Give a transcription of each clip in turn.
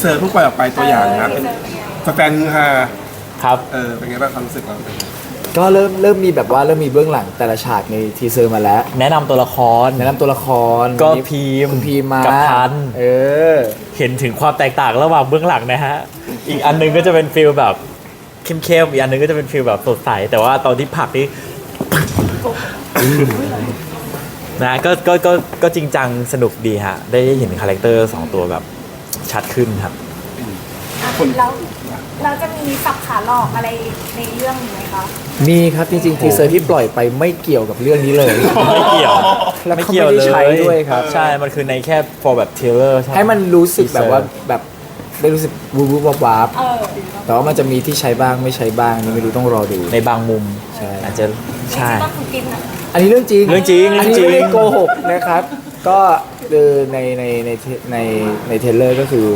ทีเซอร์เพิ่งปล่อยออกไปตัวอย่างนะเป็นแฟนๆฮือฮาครับ เออเป็นไงบ้างความรู้สึกเราเป็นไงก็เริ่มเริ่มมีแบบว่าเริ่มมีเบื้องหลังแต่ละฉากในทีเซอร์มาแล้ว แนะนำตัวละคร แนะนำตัวละครก็วันนี้พีมคุณพีมมากับพัน เออ เห็นถึงความแตกต่างระหว่างเบื้องหลังนะฮะ อีกอันหนึงก็จะเป็นฟิลแบบเข้มๆ อีกอันหนึงก็จะเป็นฟิลแบบสดใส แต่ว่าตอนที่ผลักนี่ นะก็ก็ก็ก็จริงจังสนุกดีฮะ ได้เห็นคาแรคเตอร์สองตัวแบบ ชัดขึ้นครับแล้วเราจะมีสับขาหลอกอะไรในเรื่องนี้ไหมคะมีครับจริงๆทีเซอร์ที่ปล่อยไปไม่เกี่ยวกับเรื่องนี้เลย ไม่เกี่ยวแล้วไม่เขาเกี่ยวไม่เลได้ยใช้ด้วยครับ ใช่ มันคือในแค่ for แบบ trailer ใช่ให้มันรู้สึกแบบว่าแบบได้รู้สึกวูบวูบวับวับเออแต่ว่ามันจะมีที่ใช้บ้างไม่ใช้บ้างนี่ไม่รู้ต้องรอดูในบางมุมใช่อาจจะใช่ต้องคุณกินอะอันนี้เรื่องจริงเรื่องจริงอันนี้เรื่องจริงไม่ได้โกหกนะครับ ก็คือในในในในในเทรลเลอร์ก็คือ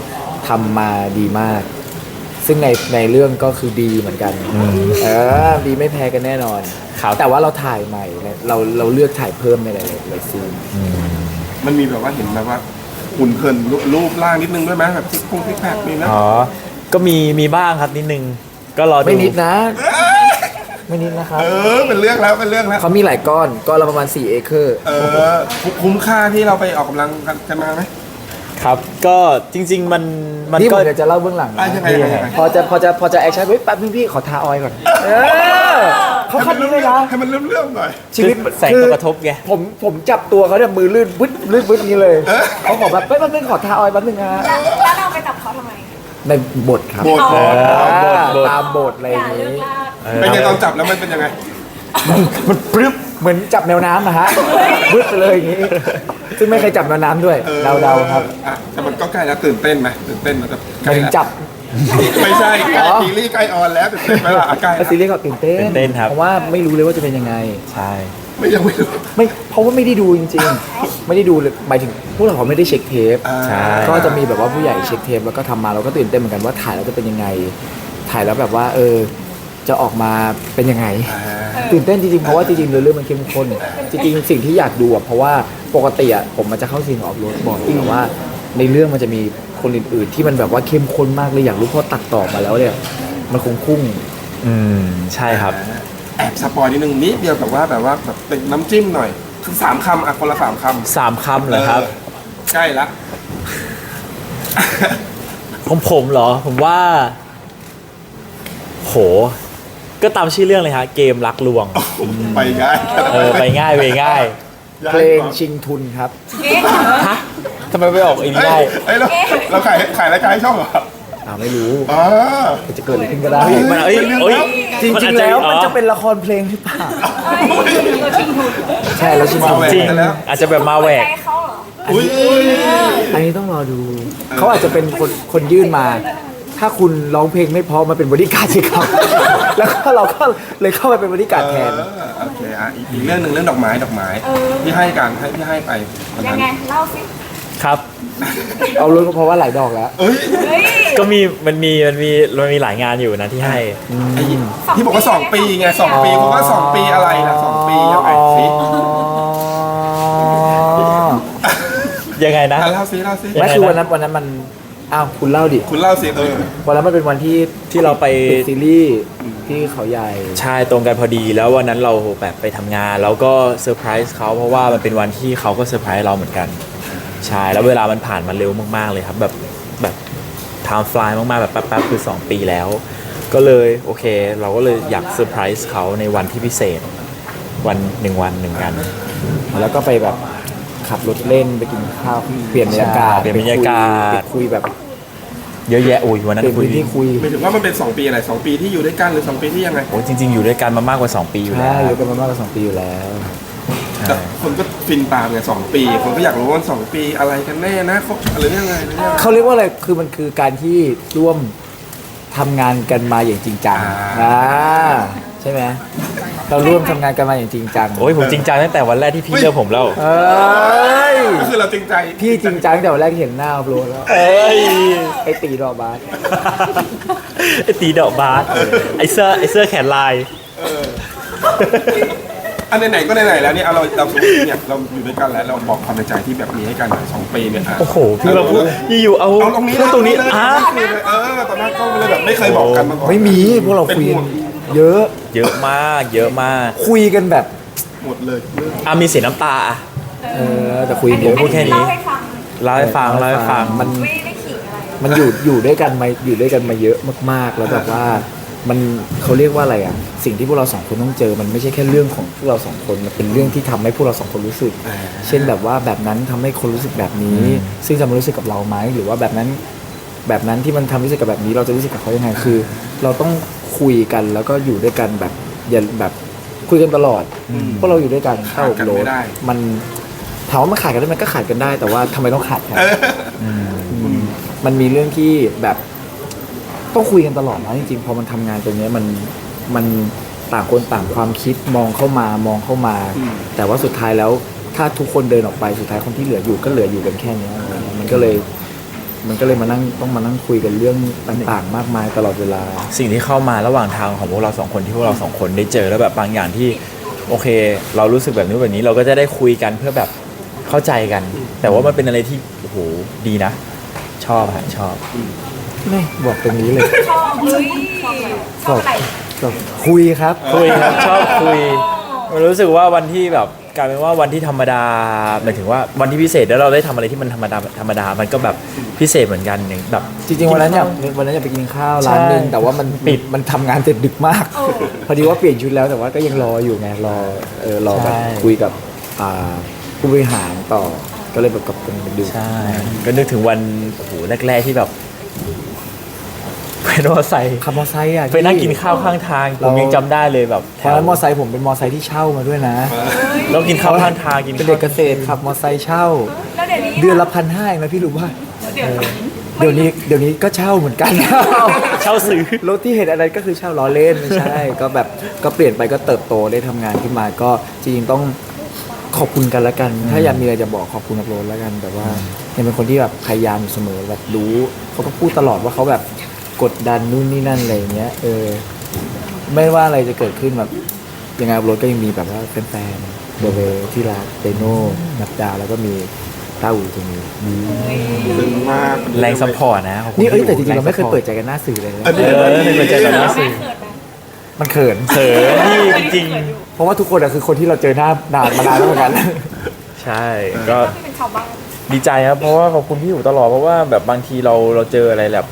ทำมาดีมาก ซึ่งในในเรื่องก็คือดีเหมือนกันเออดีไม่แพ้กันแน่นอน ครับ แต่ว่าเราถ่ายใหม่นะเราเราเลือกถ่ายเพิ่มในหลายๆหลายซีนมันมีแบบว่าเห็นแบบว่าหุ่นเคินรูรูปร่างนิดนึงด้วยไหมแบบซิกพงซิกแพคมีไหมอ๋อ ก็มีมีบ้างครับนิดนึง ก็รอดู ไม่นิดนะ ไม่นิดนะครับ เออเป็นเรื่องแล้วเป็นเรื่องแล้ว เขามีหลายก้อนก้อนละประมาณ 4 เอเคอร์ เออคุ้มค่าที่เราไปออกกำลังกันมาไหม ครับ ก็จริง ๆ มันมันนี่ผก็ มเดี๋ยวจะเล่าเบื้องหลังอะนะยังไงยังไงยังไง พอจะพอจะพอจะแอคชั่นเฮ้ยแป๊บนึงพี่ขอทาออยล์ก่อน เออเขาคัดนี้เลยนะให้มันเรื่องๆหน่อย ชีวิตแสงคืตอกกระทบไง ผมผมจับตัวเขาเนี่ยมือลื่นบึ้ดลื่นบึ้ดนี้เลยเขาขอแบบเฮ้ยแป๊บนึงขอทาออยล์แป๊บนึงนะแล้วแล้วเราไปจับเขาทำไมในบทครับบท อ๋ออ่าบทบทตามบทอะไรออย่าย่างเลิกนี้ลาก เป็นไงตอนจับแล้วมันเป็นยังไง มันปรึ๊บเหมือนจับแนวน้ำนะฮะบึ้ดไปเลยอย่างนี้ ซึ่งไม่เคยจับแนวน้ำด้วยออเดาๆครับอะแต่มันก็ใกล้แล้วตื่นเต้นไหมตื่นเต้นมันจะหมายถึงจับ ไม่ใช่ใกล้อ๋อ ซีรีส์ใกล้ออนแล้วตื่นเต้นไหมล่ะอะใกล้แต่ซีรีส์ก็ตื่นเต้นตื่นเต้นครับ เพราะว่าไม่รู้เลยว่าจะเป็นยังไง ใช่ ไม่ยังไม่รู้ไม่เพราะว่าไม่ได้ดูจริงๆ ไม่ได้ดูเลยหมายถึงพวกเราเขาไม่ได้เช็คเทป อ่าใช่ ก็จะมีแบบว่าผู้ใหญ่เช็คเทปแล้วก็ทำมาเราก็ตื่นเต้นเหมือนกันว่าถ่ายแล้วจะเป็นยังไง ถ่ายแล้วแบบว่าเออ จะออกมาเป็นยังไงอ่าตื่นเต้นจริงๆ เพราะว่าจริงๆเรื่องมันเข้มข้น จริงๆ สิ่งที่อยากดูอะเพราะว่าปกติอะผมมันจะเข้าซีนออฟโรดบ่อยแต่ว่า ในเรื่องมันจะมีคนอื่นๆ ที่มันแบบว่าเข้มข้นมากเลยอยากรู้เพราะตัดต่อมาแล้วเนี่ยมันคงพุ่ง อืมใช่ครับ แอบสปอยนิดนึงนิดเดียวแบบว่าแบบว่าแบบเป็นน้ำจิ้มหน่อยคือสามคำอะคนละสามคำสามคำเหรอครับ ออใกล้ละ ของผมเหรอ ผมว่า โห ก็ตามชื่อเรื่องเลยฮะเกมรักลวงไปง่ายเออไปง่ายไปง่ายเพลงชิงทุนครับเอ๊ะฮะทำไมไปออกอีกเอ้ได้ยเอ้ยเราเราขายขายรายการให้ช่องเหรออ่าไม่รู้อ๋อจะเกิดอะไรขึ้นก็ได้มันเอ้ยเอ้ยจมันริอางจๆจะแล้วมันอ๋อจะเป็นละครเพลงหรือเปล่าเอ้ยตัวชิงทุนใช่แล้วชิงมาทุนแหวจริงไปแล้วอาจจะแบบมาแหวกใจเขาเหรออุ้ยอันนี้ต้องรอดู เขาอาจจะเป็นคนคนยื่นมา ถ้าคุณร้องเพลงไม่เพอมาเป็นบริการดสิครับ แล้วก็เราก็เลยเข้าไปเป็นบริการดแทน เออโอเคอะอีกอีกเรื่องหนึ่งเรื่องดอกไม้ดอกไม้เออ ที่ให้กันให้ที่ให้ไปวันยันั้งนไง เล่าสิ ครับ เอารู้เพราะว่าหลายดอกแล้ว เอ้ยเฮ้ย ก็มีมันมีมันมีมันมีหลายงานอยู่นะที่ให้ไอ้ที่บอกว่าสองปีไงสองปีผมว่าสองปีอะไรนะสองปียังไงสิยังไงนะ อะเล่าสิเล่าสิยังไงไม่คือวันนั้นวันนั้นมัน อ้าวคุณเล่าดิคุณเล่าสิเออ วันนั้นมันเป็นวันที่ที่เราไป ปิดซีรีส์ที่เขาใหญ่ ใช่ตรงกันพอดีแล้ววันนั้นเราแบบไปทำงาน แล้วก็เซอร์ไพรส์เขาเพราะว่ามันเป็นวันที่เขาก็เซอร์ไพรส์เราเหมือนกันใช่แล้วเวลามันผ่านมาเร็วมากๆเลยครับ แบบแบบไทม์ฟลายมากๆแบบแป๊บๆคือ 2 ปีแล้ว ก็เลยโอเค เราก็เลยอยากเซอร์ไพรส์เขาในวันที่พิเศษ วันหนึ่งวันหนึ่งกัน แล้วก็ไปแบบขับรถเล่นไปกินข้าวเปลี่ยนบรรยากาศเปลี่ยนบรรยากาศ ไปคุยแบบ เยอะแยะโอ้ยวันนั้เปลี่ยนนคุย พื้นที่คุยหมายถึงว่ามันเป็นสองปีอะไรสองปีที่อยู่ด้วยกันหรือสองปีที่ยังไง โอ้ยจริง ๆ อยู่ด้วยกันมามากกว่า 2 ปีอยู่แล้ใช่วอยู่กันมามากกว่าสองปีอยู่แล้ว แต่คนก็ฟินตามไงสองปี คนก็อยากรู้ว่าสองปีอะไรกันแน่นะเขาอะไรยังไงหรือยังไงเขาเรียกว่าอะไร คือมันคือการที่ร่วมทำงานกันมาอย่างจริงจังอ่า อ่าใช่ไหม เราร่วมทำงานกันมาอย่างจริงจังโอ้ยผมจริงจังตั้งแต่วันแรกที่พี่เลือกผมแล้วเอ้ยก็คือเราจริงใจ พี่จริงจังตั้งแต่วันแรกที่เห็นหน้าอัพโหลดแล้ว เอ้ยไอ้ตีดอกบาสไอตีดอกบาสไอเสื้อไอเสื้อแขนลายเอออันไหนๆก็ไหนๆแล้วเนี่ยเอาเราเราสมมติเนี่ยเราอยู่ด้วยกันแล้วเราบอกความในใจที่แบบมีให้กันหน่อยสองปีเนี่ยะโอ้โหพี่มาพูดอยู่ๆเอาเอาตรงนี้พูดตรงนี้เลยอะเลยเออตอนนั้นก็เลยแบบไม่เคยบอกกันมาก่อนไม่มีพวกเราคุยกัน เยอะเยอะมาก เยอะมากคุยกันแบบหมดเลยเรื่องอะมีเสียน้ำตาอะ เออแต่คุยเยอะ พูดแค่นี้ เล่าให้ฟังเล่าให้ฟังเล่าให้ฟังมัน ไม่ได้ขิงอะไร มันอยู่อยู่ด้วยกันมาอยู่ด้วยกันมาเยอะมากๆ แล้วแบบว่ามันเขาเรียกว่าอะไรอะสิ่งที่พวกเราสองคนต้องเจอมันไม่ใช่แค่เรื่องของพวกเราสองคนมันเป็นเรื่องที่ทำให้พวกเราสองคนรู้สึก เช่นแบบว่าแบบนั้นทำให้คนรู้สึกแบบนี้ ซึ่งจะมารู้สึกกับเราไหมหรือว่าแบบนั้นแบบนั้นที่มันทำรู้สึกกับแบบนี้เราจะรู้สึกกับเขายังไงคือ เราต้อง คุยกันแล้วก็อยู่ด้วยกันแบบอย่าแบบคุยกันตลอดเพราะเราอยู่ด้วยกันขาดกันโหลไม่ดได้ มันถามว่ามันขาดกันได้ไหมก็ขาดกันได้ แต่ว่าทำไมต้องขาดกัน อืม มันมีเรื่องที่แบบต้องคุยกันตลอดนะจริงๆพอมันทำงานตรงเนี้ยมันมันต่างคนต่างความคิดมองเข้ามามองเข้ามา อืม แต่ว่าสุดท้ายแล้วถ้าทุกคนเดินออกไปสุดท้ายคนที่เหลืออยู่ก็เหลืออยู่กันแค่เนี้ยอะไรเงี้ยมันก็เลย มันก็เลยมานั่งต้องมานั่งคุยกันเรื่องต่างๆ มากมายตลอดเวลา สิ่งที่เข้ามาระหว่างทางของพวกเราสองคนที่พวกเราสองคนได้เจอแล้วแบบบางอย่างที่โอเค เรารู้สึกแบบนี้แบบนี้เราก็จะได้คุยกันเพื่อแบบเข้าใจกัน แต่ว่ามันเป็นอะไรที่โอ้โหดีนะ ชอบฮะชอบนี่บอกตรงนี้เลยชอบเฮ้ยชอบอะไรก็คุยครับ คุยครับชอบคุยมันรู้สึกว่าวันที่แบบ กลายเป็นว่าวันที่ธรรมดาหมายถึงว่าวันที่พิเศษแล้วเราได้ทำอะไรที่มันธรรมดาธรรมดามันก็แบบพิเศษเหมือนกันอย่างแบบ จริงๆวันนั้นอยากวันนั้นอยากไปกินข้าวร้านหนึง ใช่แต่ว่ามันปิด มันทำงานเสร็จดึกมากพอดีว่าเปลี่ยนชุดแล้วแต่ว่าก็ยังรออยู่ไงรอเออรอแบบคุยกับอ่าผู้บริหารต่อก็เลยแบบกับกันดึก ใช่ก็นึกถึงวันโอ้โหแรกๆที่แบบ เป็นมอเตอร์ไซค์ขับมอไซค์อะไปนั่งกินข้าวข้างทางผมยังจำได้เลยแบบเพราะฉะนั้นมอไซค์ผมเป็นมอไซค์ที่เช่ามาด้วยนะแล้วกินข้าวข้างทางกินเป็นข้าวเด็กเกษตรขับมอไซค์เช่า แล้วเดี๋ยวนี้เดือนละพันห้าเองนะพี่รู้ป่ะเดี๋ยวเดี๋ยวนี้เดี๋ยวนี้ก็เช่าเหมือนกันเช่าซื้อรถที่เห็นอะไรก็คือเช่าล้อเล่นไม่ใช่ก็แบบก็เปลี่ยนไปก็เติบโตได้ทำงานขึ้นมาก็จริงๆต้องขอบคุณกันละกัน ถ้าอยากมีอะไรจะบอกขอบคุณอัพโหลดละกัน แต่ว่ายังเป็นคนที่แบบพยายามอยู่เสมอแบบรู้เขาก็พูดตลอดว่าเขาแบบ กดดันนู่นนี่นั่นอะไรอย่างเงี้ยเออไม่ว่าอะไรจะเกิดขึ้นแบบยังไงอัพโหลดก็ยังมีแบบว่าแฟนๆเบเบที่รักเตโน่นับดาแล้วก็มีต้าอูตรงนี้ซึ้งมากแรงซัพพอร์ตนะขอบคุณนี่เอ้ยแต่จริงๆแซัเราพไม่เคยพอเปิดใจกันหน้าสื่อเลยนะเออเออไม่เคยเปิดใจกันหน้าสื่อมันเขินเขินนี่จริง เพราะว่าทุกคนอะคือคนที่เราเจอหน้านานมานานแล้วเหมือนกันๆใช่ก็ที่เป็นชาวบ้านดีใจครับเพราะว่าขอบคุณพี่อยู่ตลอดเพราะว่าแบบบางทีเราเราเจออะไรแบบ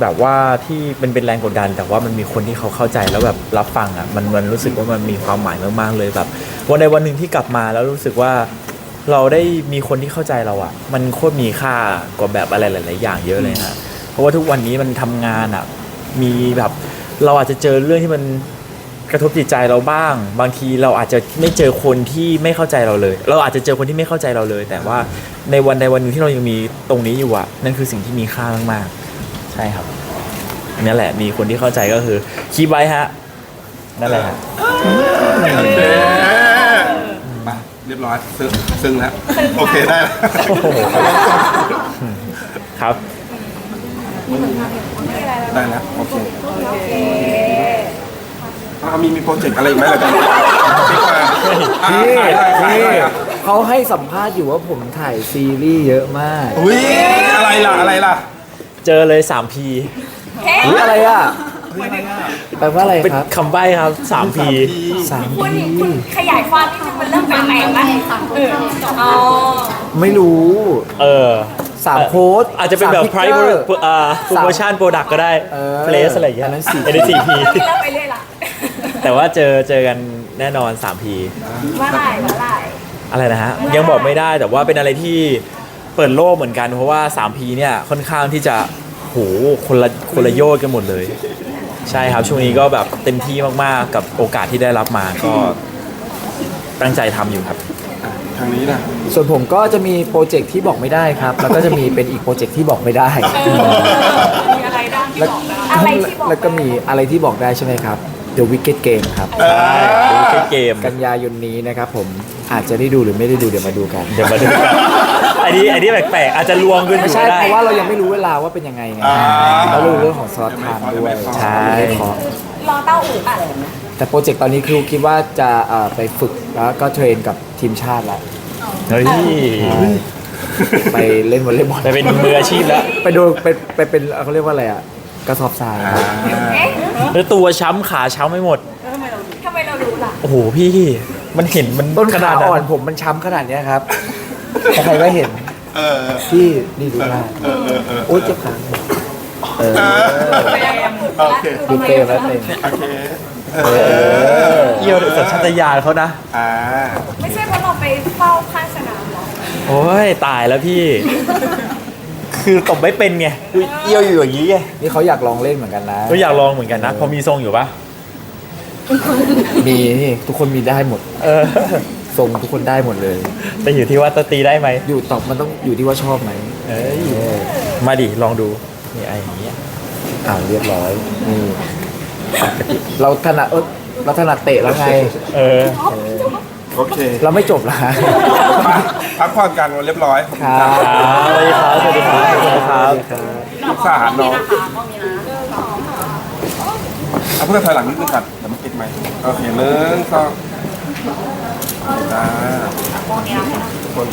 แบบว่าที่เป็นเป็นแรงกดดัน แต่ว่ามันมีคนที่เขาเข้าใจแล้วแบบรับฟังอะมันมันรู้สึกว่ามันมีความหมายมากๆเลยแบบ วันในวันหนึ่งที่กลับมาแล้วรู้สึกว่าเราได้มีคนที่เข้าใจเราอะ มันโคตรมีค่ากว่าแบบอะไรหลาย ๆ อย่างเยอะเลยฮะเพราะว่าทุกวันนี้มันทำงานอะมีแบบเราอาจจะเจอเรื่องที่มันกระทบจิตใจเราบ้าง บางทีเราอาจจะไม่เจอคนที่ไม่เข้าใจเราเลย เราอาจจะเจอคนที่ไม่เข้าใจเราเลย แต่ว่าในวันใดวันหนึ่งที่เรายังมีตรงนี้อยู่อะนั่นคือสิ่งที่มีค่ามากๆ ใช่ครับนั่นแหละมีคนที่เข้าใจก็คือคีบไว้ฮะนั่นแหละฮะโอเคไปเรียบร้อยซึ้งซึ้งแล้ว โอเคได้แล้วครับไม่อะไรแล้วได้แล้วโอเคโอเคอะมีมีโปรเจกต์อะไรอีกไหมล่ะกมาอะพี่ขาพี่เขาให้สัมภาษณ์อยู่ว่าผมถ่ายซีรีส์เยอะมากอุ้ยอะไรล่ะอะไรล่ะ เจอเลย 3P เฮ้หรืออะไรอะแปลว่าอะไรเป็นครับคำใบ้ครับ 3P สามคุณพีคุณขยายความนิดนึงมันเริ่มแปลกๆแล้วเอออ๋อไม่รู้เออ สามโค้ดอาจจะเป็นแบบสาม private พิกเกอร์ อ่า promotion product ก็ได้ เออ place อะไรอย่างเงี้ยอันนั้น 4P อันนี้ 4P เริ่มไปเรื่อยละแต่ว่าเจอเจอกันแน่นอน 3P เมื่อไหร่เมื่อไหร่อะไรนะฮะ ยังบอกไม่ได้แต่ว่าเป็นอะไรที่ เปิดโลกเหมือนกันเพราะว่า 3P เนี่ยค่อนข้างที่จะโหคนละคนละโยชน์กันหมดเลย ใช่ครับช่วงนี้ก็แบบเต็มที่มากๆ กับโอกาสที่ได้รับมาก็ตั้งใจทำอยู่ครับ ทางนี้นะ ส่วนผมก็จะมีโปรเจกต์ที่บอกไม่ได้ครับ แล้วก็จะมีเป็นอีกโปรเจกต์ที่บอกไม่ได้ มีอะไรบ้างที่บอกได้อะไรที่บอกแล้วก็มีอะไรที่บอกได้ใช่ไหมครับ The Wicked Game ครับใช่เป็นเกมกันยายนนี้นะครับผมอาจจะได้ดูหรือไม่ได้ดูเดี๋ยวมาดูกัน เดี๋ยวมาดูกัน อันนี้อันนี้แปลกๆอาจจะลวงขึ้นไม่ดูใช่ได้ เพราะว่าเรายังไม่รู้เวลาว่าเป็นยังไงไงอ่า เรารู้เรื่องของสล็อตไทม์ด้วยใช่ไม่ได้เคาะรอเต้าอู่อะแต่โปรเจกต์ตอนนี้คือคิดว่าจะเอ่อไปฝึกแล้วก็เทรนกับทีมชาติละเฮ้ยไปเล่นวอลเลย์บอลไปเป็นมืออาชีพแล้วไปดูไปไปเป็นเขาเรียกว่าอะไรอะกระสอบทรายอ่าเอ๊ะแล้วตัวช้ำขาช้ำไม่หมด ทำไมเรารู้ล่ะ โอ้โหพี่ มันเห็นมันต้นขขานาดอ่อนนั้นผมมันช้ำขนาดเนี้ยครับ ใครก็เห็นเออที่นี่ดูได้เออเออเออโอ๊ยเจ็บขาเออโอเคดูเกมแล้วเองโอเคเออเกี่ยวสัญชาตญาณเขานะอ่าไม่ใช่เพราะเราไปเฝ้าข้างสนามหรอโอ้ยตายแล้วพี่ คือตบไม่เป็นไงอุ๊ยเอี้ยวอยู่อย่างนี้ไงนี่เขาอยากลองเล่นเหมือนกันนะก็อยากลองเหมือนกันนะพอมีทรงอยู่ปะมีนี่ทุกคนมีได้หมด เออ ทรงทุกคนได้หมดเลย แต่อยู่ที่ว่าจะตีได้ไหมอยู่ตอบมันต้องอยู่ที่ว่าชอบไหมเอ้ยเออมาดิลองดูนี่ไอ้อย่างเงี้ยอ่าเรียบร้อยนี่เราถนัดเออเราถนัดเตะแล้วไงเออ โอเคเราไม่จบละพักผ่อนกันเรียบร้อยครับสวัสดีครับสวัสดีครับสวัสดีครับลูกสารน้องเอาเพื่อนถอยหลังนิดนึงก่อนเดี๋ยวมันติดไหมค์โอเคหนึ่งสอง จ้าคน